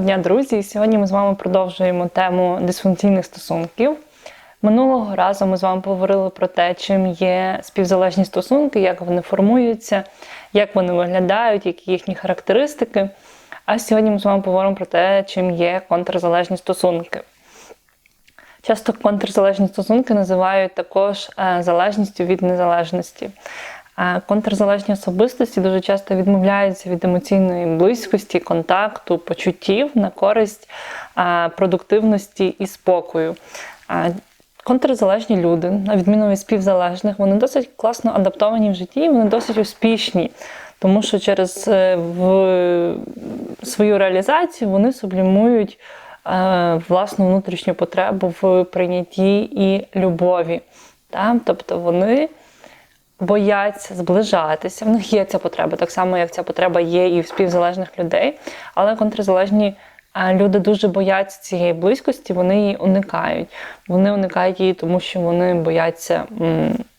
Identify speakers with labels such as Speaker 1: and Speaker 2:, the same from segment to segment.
Speaker 1: Дня, друзі! Сьогодні ми з вами продовжуємо тему дисфункційних стосунків. Минулого разу ми з вами поговорили про те, чим є співзалежні стосунки, як вони формуються, як вони виглядають, які їхні характеристики. А сьогодні ми з вами поговоримо про те, чим є контрзалежні стосунки. Часто контрзалежні стосунки називають також е, залежністю від незалежності. Контрзалежні особистості дуже часто відмовляються від емоційної близькості, контакту, почуттів на користь продуктивності і спокою. Контрзалежні люди, на відміну від співзалежних, вони досить класно адаптовані в житті, вони досить успішні, тому що через е, в свою реалізацію вони сублімують е, власну внутрішню потребу в прийнятті і любові. Тобто вони бояться зближатися. В них є ця потреба, так само, як ця потреба є і в співзалежних людей. Але контрзалежні а, люди дуже бояться цієї близькості, вони її уникають. Вони уникають її, тому що вони бояться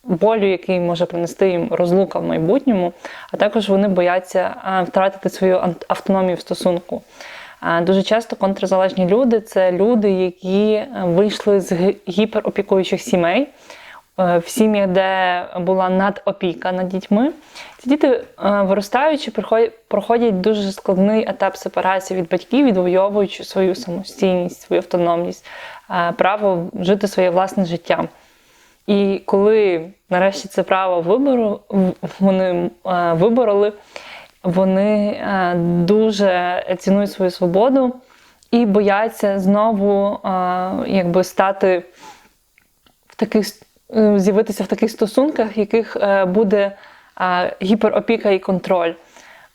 Speaker 1: болю, який може принести їм розлука в майбутньому, а також вони бояться втратити свою автономію в стосунку. Дуже часто контрзалежні люди це люди, які е, вийшли з гіперопікуючих сімей, е, в сім'ях, де була надопіка над дітьми. Ці діти, е, виростаючи, проходять дуже складний етап сепарації від батьків, відвоюючи свою самостійність, свою автономність, е, право жити своє власне життя. І коли нарешті це право вибору вони е, вибороли, вони е, дуже цінують свою свободу і бояться знову е, якби стати в таких е, з'явитися в таких стосунках, в яких е, буде е, гіперопіка і контроль.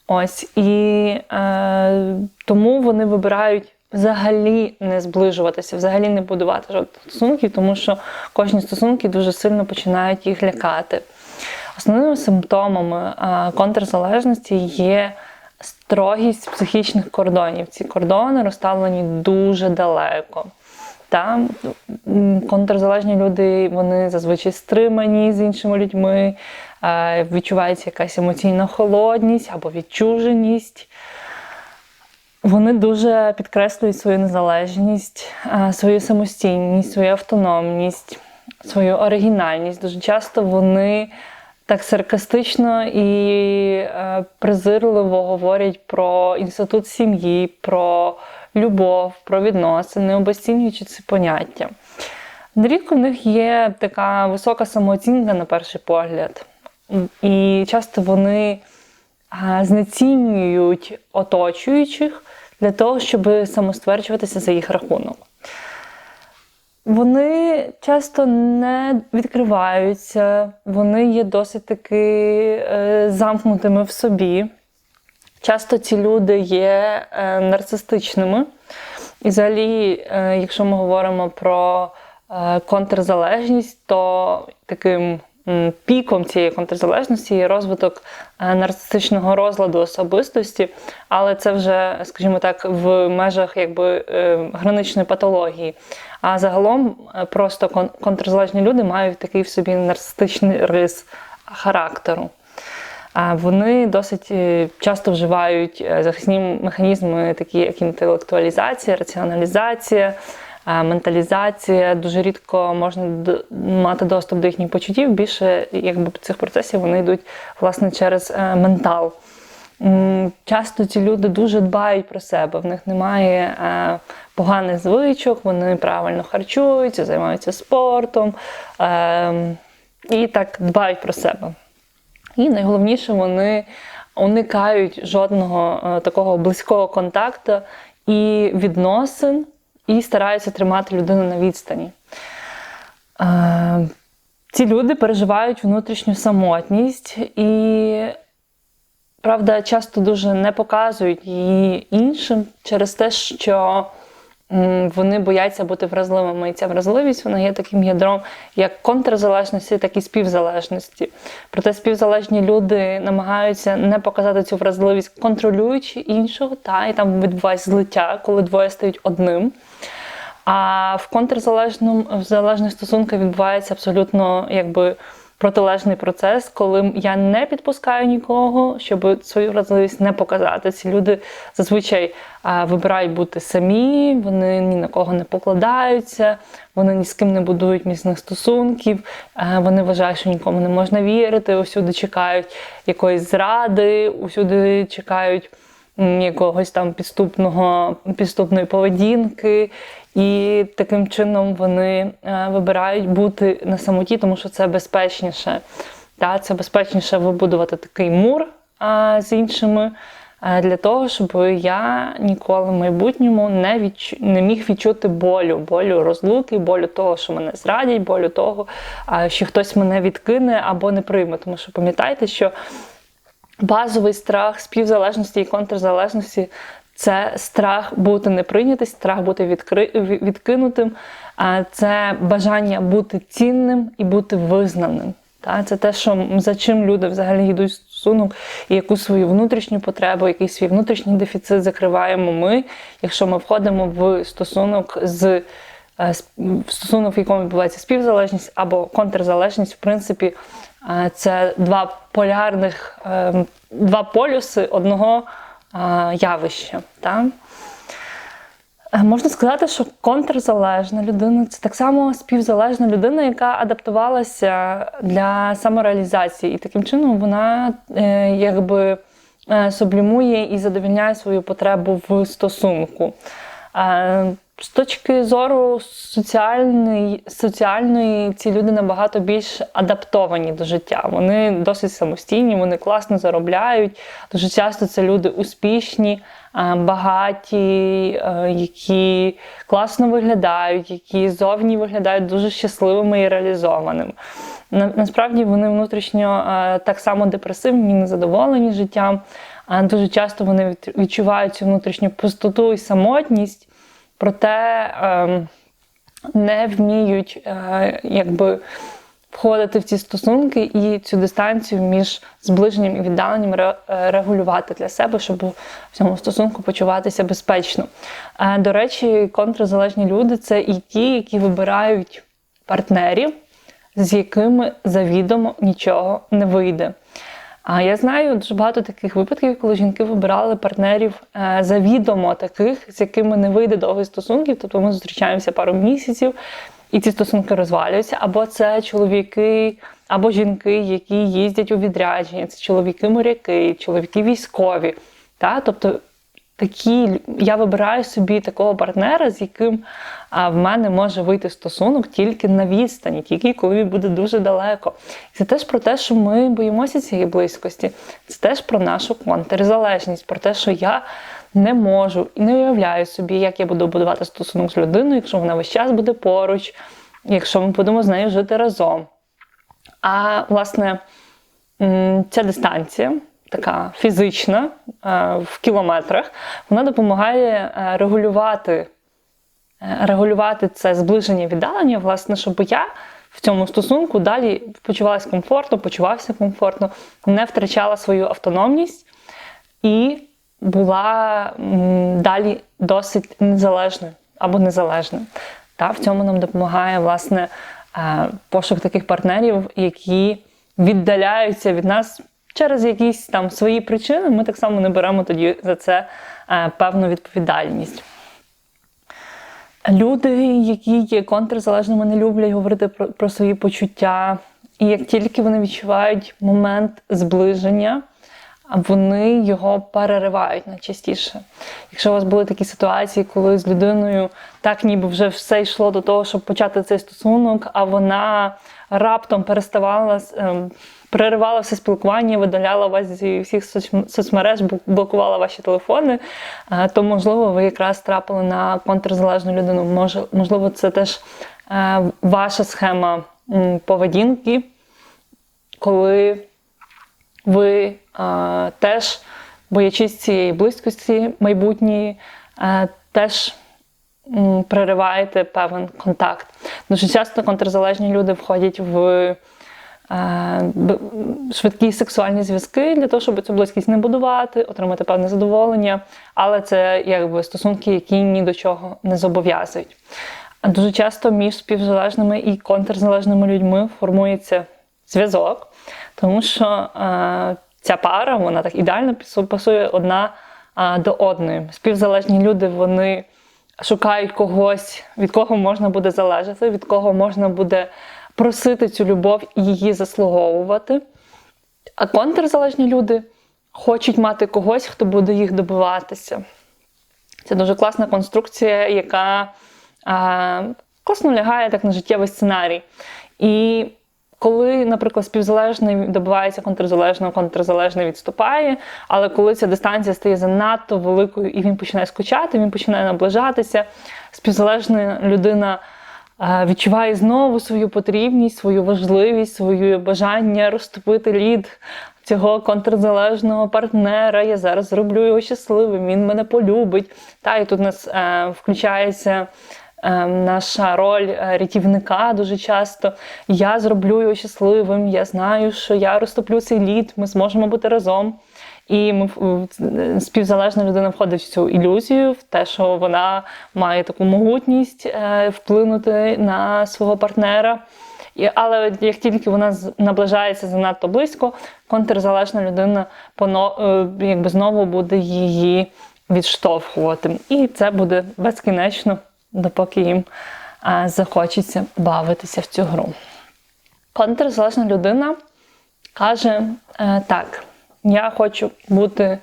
Speaker 1: Ось і е, тому вони вибирають взагалі не зближуватися, взагалі не будувати жодних стосунків, тому що кожні стосунки дуже сильно починають їх лякати. Основними симптомами е, контрзалежності є строгість психічних кордонів. Ці кордони розставлені дуже далеко. Там контрзалежні люди вони зазвичай стримані з іншими людьми, е, відчувається якась емоційна холодність або відчуженість. Вони дуже підкреслюють свою незалежність, е, свою самостійність, свою автономність, свою оригінальність. Дуже часто вони так саркастично і е, презирливо говорять про інститут сім'ї, про любов, про відносини, обесцінюючи ці поняття. Нерідко в них є така висока самооцінка на перший погляд. І часто вони знецінюють оточуючих для того, щоб самостверджуватися за їх рахунок. Вони часто не відкриваються, вони є досить таки е, замкнутими в собі. Часто ці люди є е, нарцистичними. І взагалі, е, якщо ми говоримо про е, контрзалежність, то таким піком цієї контрзалежності є розвиток нарцистичного розладу особистості, але це вже, скажімо так, в межах якби, граничної патології. А загалом просто кон- контрзалежні люди мають такий в собі нарцистичний рис характеру. Вони досить е, часто вживають е, захисні механізми, такі як інтелектуалізація, раціоналізація, менталізація. Дуже рідко можна мати доступ до їхніх почуттів. Більше якби цих процесів вони йдуть власне через е, ментал. Часто ці люди дуже дбають про себе, в них немає е, поганих звичок, вони правильно харчуються, займаються спортом е, і так дбають про себе. І найголовніше, вони уникають жодного е, такого близького контакту і відносин, і стараються тримати людину на відстані. Е, ці люди переживають внутрішню самотність і, правда, часто дуже не показують її іншим через те, що вони бояться бути вразливими. І ця вразливість вона є таким ядром як контрзалежності, так і співзалежності. Проте співзалежні люди намагаються не показати цю вразливість, контролюючи іншого, та, і там відбувається злиття, коли двоє стають одним. А в контрзалежному в залежних стосунках відбувається абсолютно якби протилежний процес, коли я не підпускаю нікого, щоб свою вразливість не показати. Ці люди зазвичай вибирають бути самі, вони ні на кого не покладаються, вони ні з ким не будують міцних стосунків, вони вважають, що нікому не можна вірити, усюди чекають якоїсь зради, усюди чекають якогось там підступного підступної поведінки. І таким чином вони е, вибирають бути на самоті, тому що це безпечніше. Та, Це безпечніше вибудувати такий мур а, з іншими а, для того, щоб я ніколи в майбутньому не відчу, не міг відчути болю, болю розлуки, болю того, що мене зрадять, болю того, що хтось мене відкине або не прийме. Тому що пам'ятайте, що базовий страх співзалежності і контрзалежності це страх бути не прийнятий, страх бути відкри... відкинутим, це бажання бути цінним і бути визнаним. Та? Це те, що за чим люди взагалі йдуть в стосунок, і яку свою внутрішню потребу, який свій внутрішній дефіцит закриваємо ми, якщо ми входимо в стосунок з е, в стосунок, в якому відбувається співзалежність або контрзалежність, в принципі, е, це два полярних, е, два полюси одного явище. Так? Можна сказати, що контрзалежна людина це так само співзалежна людина, яка адаптувалася для самореалізації. І таким чином вона е, якби е, сублімує і задовільняє свою потребу в стосунку. Е, з точки зору соціальної, соціальної, ці люди набагато більш адаптовані до життя. Вони досить самостійні, вони класно заробляють. Дуже часто це люди успішні, багаті, які класно виглядають, які зовні виглядають дуже щасливими і реалізованими. Насправді вони внутрішньо так само депресивні, незадоволені життям. Дуже часто вони відчувають цю внутрішню пустоту і самотність проте ем, не вміють е, якби входити в ці стосунки і цю дистанцію між зближенням і віддаленням е, регулювати для себе, щоб в цьому стосунку почуватися безпечно. Е, до речі, контрзалежні люди це і ті, які вибирають партнерів, з якими завідомо нічого не вийде. А я знаю дуже багато таких випадків, коли жінки вибирали партнерів е, завідомо таких, з якими не вийде довгих стосунків. Тобто ми зустрічаємося пару місяців, і ці стосунки розвалюються. Або це чоловіки, або жінки, які їздять у відрядження, це чоловіки-моряки, чоловіки військові. Та? Тобто такі, я вибираю собі такого партнера, з яким а, в мене може вийти стосунок тільки на відстані, тільки коли він буде дуже далеко. І це теж про те, що ми боїмося цієї близькості. Це теж про нашу контрзалежність, про те, що я не можу і не уявляю собі, як я буду будувати стосунок з людиною, якщо вона весь час буде поруч, якщо ми будемо з нею жити разом. А власне ця дистанція така фізична е, в кілометрах, вона допомагає е, регулювати е, регулювати це зближення віддалення, власне, щоб я в цьому стосунку далі почувалася комфортно, почувався комфортно, не втрачала свою автономність і була далі досить незалежною або незалежною. Та, В цьому нам допомагає власне пошук таких партнерів, які віддаляються від нас через якісь там свої причини, ми так само не беремо тоді за це е, певну відповідальність. Люди, які є контрзалежними, не люблять говорити про, про свої почуття. І як тільки вони відчувають момент зближення, вони його переривають найчастіше. Якщо у вас були такі ситуації, коли з людиною так ніби вже все йшло до того, щоб почати цей стосунок, а вона раптом переставала ем, переривала все спілкування, видаляла вас зі всіх соцмереж, блокувала ваші телефони, е, то, можливо, ви якраз трапили на контрзалежну людину. Можливо, це теж е, ваша схема поведінки, коли ви е, теж, боячись цієї близькості майбутньої, теж Перериваєте певен контакт. Дуже часто контрзалежні люди входять в швидкі сексуальні зв'язки для того, щоб цю близькість не будувати, отримати певне задоволення, але це якби стосунки, які ні до чого не зобов'язують. Дуже часто між співзалежними і контрзалежними людьми формується зв'язок, тому що е, ця пара вона так ідеально пасу- пасує одна е, до одної. Співзалежні люди вони шукають когось, від кого можна буде залежати, від кого можна буде просити цю любов і її заслуговувати. А контрзалежні люди хочуть мати когось, хто буде їх добиватися. Це дуже класна конструкція, яка а, класно лягає так на життєвий сценарій. І коли, наприклад, співзалежний добивається контрзалежного, контрзалежний відступає, але коли ця дистанція стає занадто великою і він починає скучати, він починає наближатися, співзалежна людина відчуває знову свою потрібність, свою важливість, своє бажання розтопити лід цього контрзалежного партнера. Я зараз зроблю його щасливим, він мене полюбить. Та і тут нас е, включається. е, Наша роль е, рятівника дуже часто. Я зроблю його щасливим. Я знаю, що я розтоплю цей лід, ми зможемо бути разом. І ми співзалежна людина входить в цю ілюзію, в те, що вона має таку могутність е, вплинути на свого партнера. Але як тільки вона наближається занадто близько, контрзалежна людина е, якби знову буде її відштовхувати. І це буде безкінечно, допоки їм е, захочеться бавитися в цю гру. Контрзалежна людина каже так: я хочу бути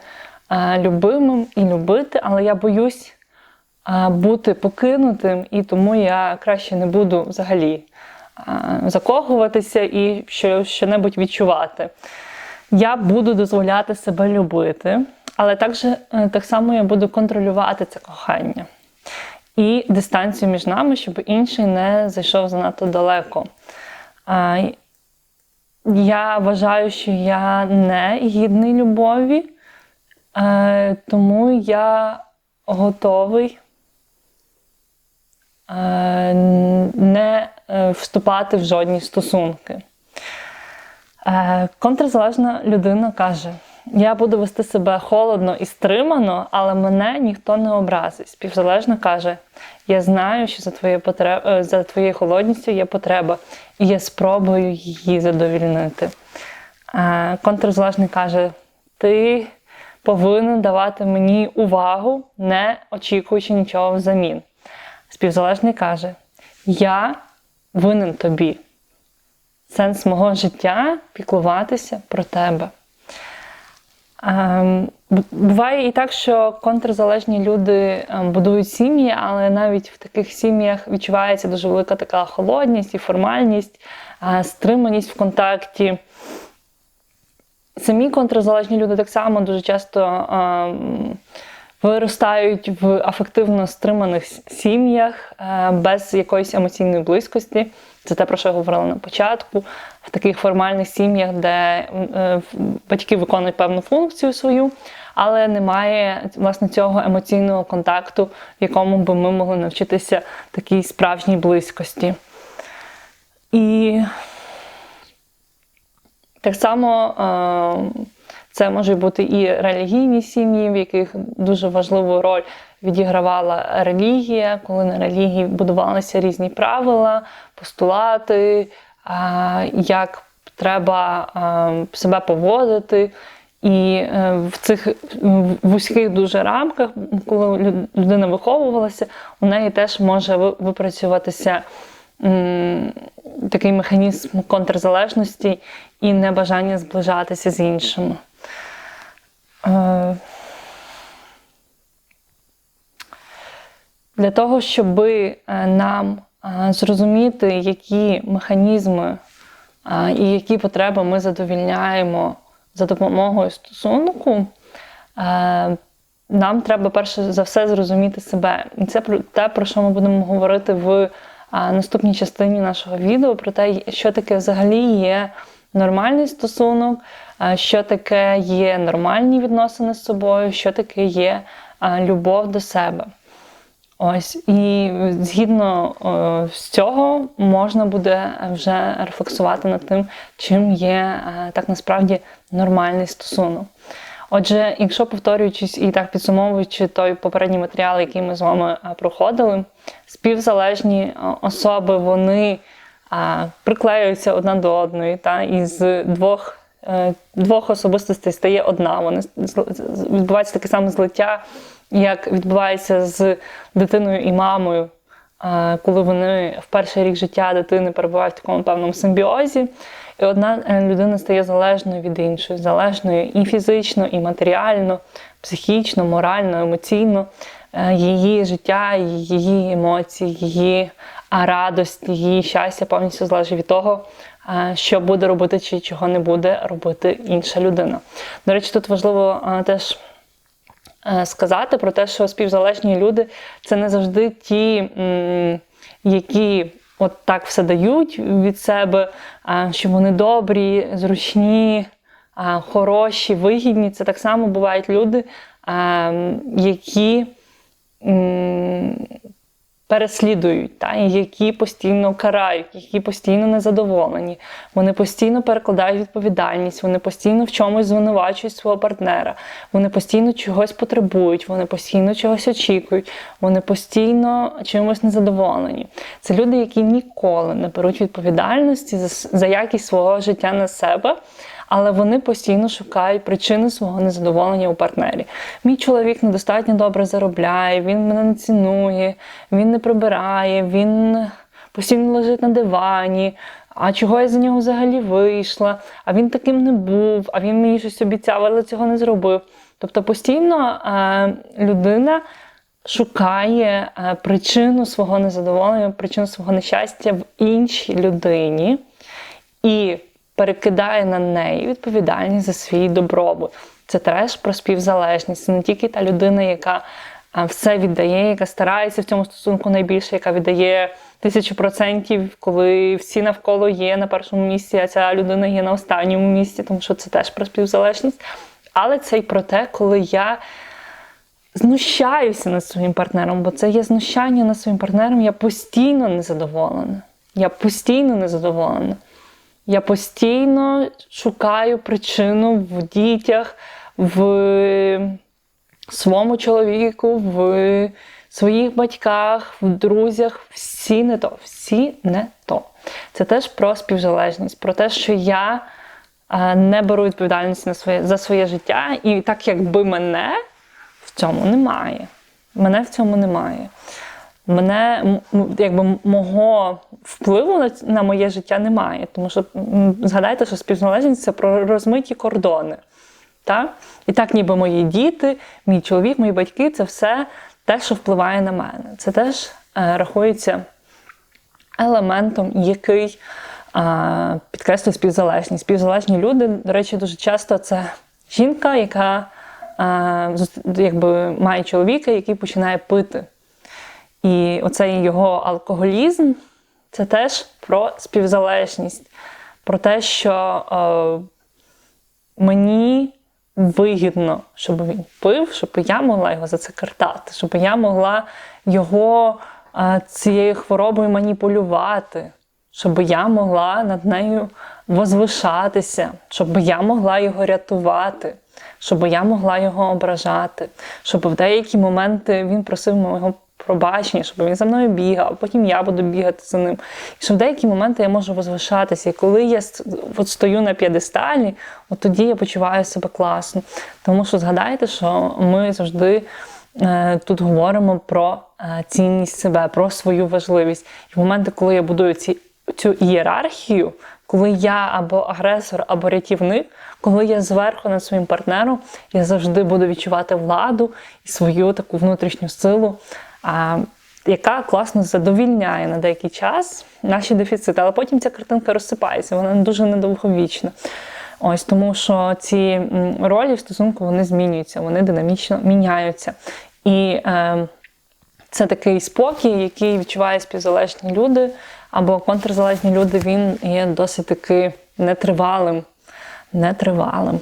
Speaker 1: е, любимим і любити, але я боюсь е, бути покинутим, і тому я краще не буду взагалі е, закохуватися і що, що-небудь відчувати. Я буду дозволяти себе любити, але також, так само я буду контролювати це кохання. І дистанцію між нами, щоб інший не зайшов занадто далеко. А, я вважаю, що я не гідний любові, е, тому я готовий е, не е, вступати в жодні стосунки. Контрзалежна людина каже: я буду вести себе холодно і стримано, але мене ніхто не образить. Співзалежна каже: я знаю, що за твоєю потреб... е, за твоєю холодністю є потреба, і я спробую її задовільнити. Е, Контрзалежний каже: ти повинен давати мені увагу, не очікуючи нічого взамін. Співзалежний каже: Я винен тобі. Сенс мого життя піклуватися про тебе. Ем, бу- Буває і так, що контрзалежні люди ем, будують сім'ї, але навіть в таких сім'ях відчувається дуже велика така холодність і формальність, е, стриманість в контакті. Самі контрзалежні люди так само дуже часто ем, виростають в афективно стриманих сім'ях е, без якоїсь емоційної близькості. Це те, про що я говорила на початку. В таких формальних сім'ях, де е, батьки виконують певну функцію свою, але немає власне цього емоційного контакту, в якому би ми могли навчитися такій справжній близькості. І так само е, це можуть бути і релігійні сім'ї, в яких дуже важливу роль відігравала релігія, коли на релігії будувалися різні правила, постулати, е, як треба е, себе поводити. І е, в цих вузьких дуже рамках, коли людина виховувалася, у неї теж може випрацюватися такий механізм контрзалежності і небажання зближатися з іншими. Для того, щоб нам е, зрозуміти, які механізми е, і які потреби ми задовільняємо за допомогою стосунку, е, нам треба перше за все зрозуміти себе. І це те, про що ми будемо говорити в наступній частині нашого відео, про те, що таке взагалі є нормальний стосунок, що таке є нормальні відносини з собою, що таке є любов до себе. Ось і згідно е, з цього можна буде вже рефлексувати над тим, чим є е, так насправді нормальний стосунок. Отже, якщо повторюючись і так підсумовуючи той попередній матеріал, який ми з вами е, проходили, співзалежні особи вони приклеюються одна до одної, та, і з двох, двох особистостей стає одна. Вони відбувається таке саме злиття, як відбувається з дитиною і мамою. е, Коли вони в перший рік життя дитини перебувають в такому певному симбіозі, і одна е, людина стає залежною від іншої, залежною і фізично, і матеріально, психічно, морально, емоційно. Е, Її життя, її емоції, її а, радість, її щастя повністю залежить від того, що буде робити чи чого не буде робити інша людина. До речі, тут важливо теж сказати про те, що співзалежні люди це не завжди ті, які от так все дають від себе, що вони добрі, зручні, хороші, вигідні. Це так само бувають люди, які переслідують, та, які постійно карають, які постійно незадоволені. Вони постійно перекладають відповідальність, вони постійно в чомусь звинувачують свого партнера, вони постійно чогось потребують, вони постійно чогось очікують, вони постійно чимось незадоволені. Це люди, які ніколи не беруть відповідальності за, за якість свого життя на себе. Але вони постійно шукають причини свого незадоволення у партнері. Мій чоловік недостатньо добре заробляє, він мене не цінує, він не прибирає, він постійно лежить на дивані. А чого я за нього взагалі вийшла? А він таким не був, а він мені щось обіцяв, але цього не зробив. Тобто постійно е, людина шукає е, причину свого незадоволення, причину свого нещастя в іншій людині і перекидає на неї відповідальність за свій добробут. Це теж про співзалежність. Це не тільки та людина, яка все віддає, яка старається в цьому стосунку найбільше, яка віддає тисячу процентів, коли всі навколо є на першому місці, а ця людина є на останньому місці, тому що це теж про співзалежність. Але це й про те, коли я знущаюся над своїм партнером, бо це є знущання над своїм партнером. Я постійно незадоволена. Я постійно незадоволена. Я постійно шукаю причину в дітях, в своєму чоловіку, в своїх батьках, в друзях. Всі не то, всі не то. Це теж про співзалежність, про те, що я е, не беру відповідальність на своє, за своє життя, і так якби мене в цьому немає. Мене в цьому немає. Мене якби мого впливу на, на моє життя немає. Тому що згадайте, що співзалежність це про розмиті кордони. Так? І так, ніби мої діти, мій чоловік, мої батьки це все те, що впливає на мене. Це теж е, рахується елементом, який е, підкреслює співзалежність. Співзалежні люди, до речі, дуже часто це жінка, яка е, якби, має чоловіка, який починає пити. І оцей його алкоголізм це теж про співзалежність, про те, що е, мені вигідно, щоб він пив, щоб я могла його за це картати, щоб я могла його е, цією хворобою маніпулювати, щоб я могла над нею возвишатися, щоб я могла його рятувати, щоб я могла його ображати, щоб в деякі моменти він просив мого пробачення, щоб він за мною бігав, потім я буду бігати за ним. І що в деякі моменти я можу возвишатися. І коли я от стою на п'єдесталі, от тоді я почуваю себе класно. Тому що згадайте, що ми завжди е, тут говоримо про е, цінність себе, про свою важливість. І в моменти, коли я будую ці, цю ієрархію, коли я або агресор, або рятівник, коли я зверху над своїм партнером, я завжди буду відчувати владу і свою таку внутрішню силу, яка класно задовільняє на деякий час наші дефіцити. Але потім ця картинка розсипається, вона дуже недовговічна. Ось тому, що ці ролі в стосунку вони змінюються, вони динамічно міняються. І е, це такий спокій, який відчувають співзалежні люди або контрзалежні люди, він є досить таки нетривалим. нетривалим.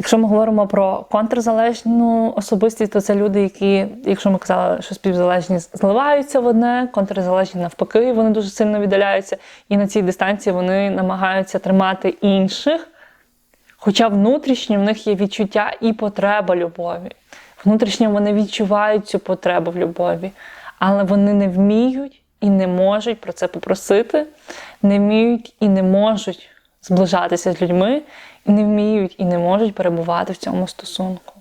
Speaker 1: Якщо ми говоримо про контрзалежну особистість, то це люди, які, якщо ми казали, що співзалежні зливаються в одне, контрзалежні навпаки, вони дуже сильно віддаляються, і на цій дистанції вони намагаються тримати інших. Хоча внутрішньо в них є відчуття і потреба любові. Внутрішньо вони відчувають цю потребу в любові, але вони не вміють і не можуть про це попросити, не вміють і не можуть зближатися з людьми, не вміють і не можуть перебувати в цьому стосунку.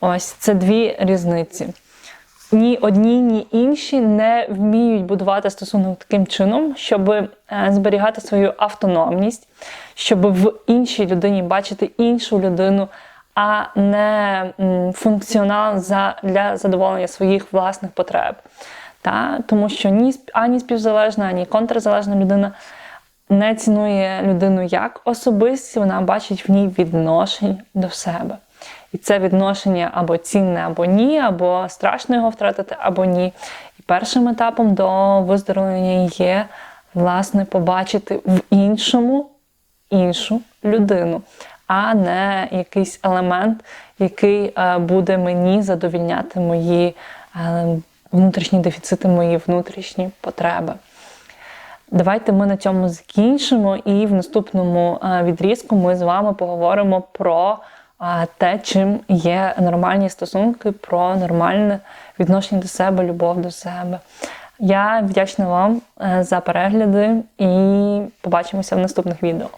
Speaker 1: Ось це дві різниці. Ні одні, ні інші не вміють будувати стосунок таким чином, щоб е, зберігати свою автономність, щоб в іншій людині бачити іншу людину, а не функціонал для задоволення своїх власних потреб. Та? Тому що ні ані співзалежна, ані контрзалежна людина не цінує людину як особистість, вона бачить в ній відношення до себе. І це відношення або цінне, або ні, або страшно його втратити, або ні. І першим етапом до виздоровлення є, власне, побачити в іншому іншу людину, а не якийсь елемент, який е, буде мені задовільняти мої е, внутрішні дефіцити, мої внутрішні потреби. Давайте ми на цьому закінчимо, і в наступному е, відрізку ми з вами поговоримо про е, те, чим є нормальні стосунки, про нормальне відношення до себе, любов до себе. Я вдячна вам е, за перегляди і побачимося в наступних відео.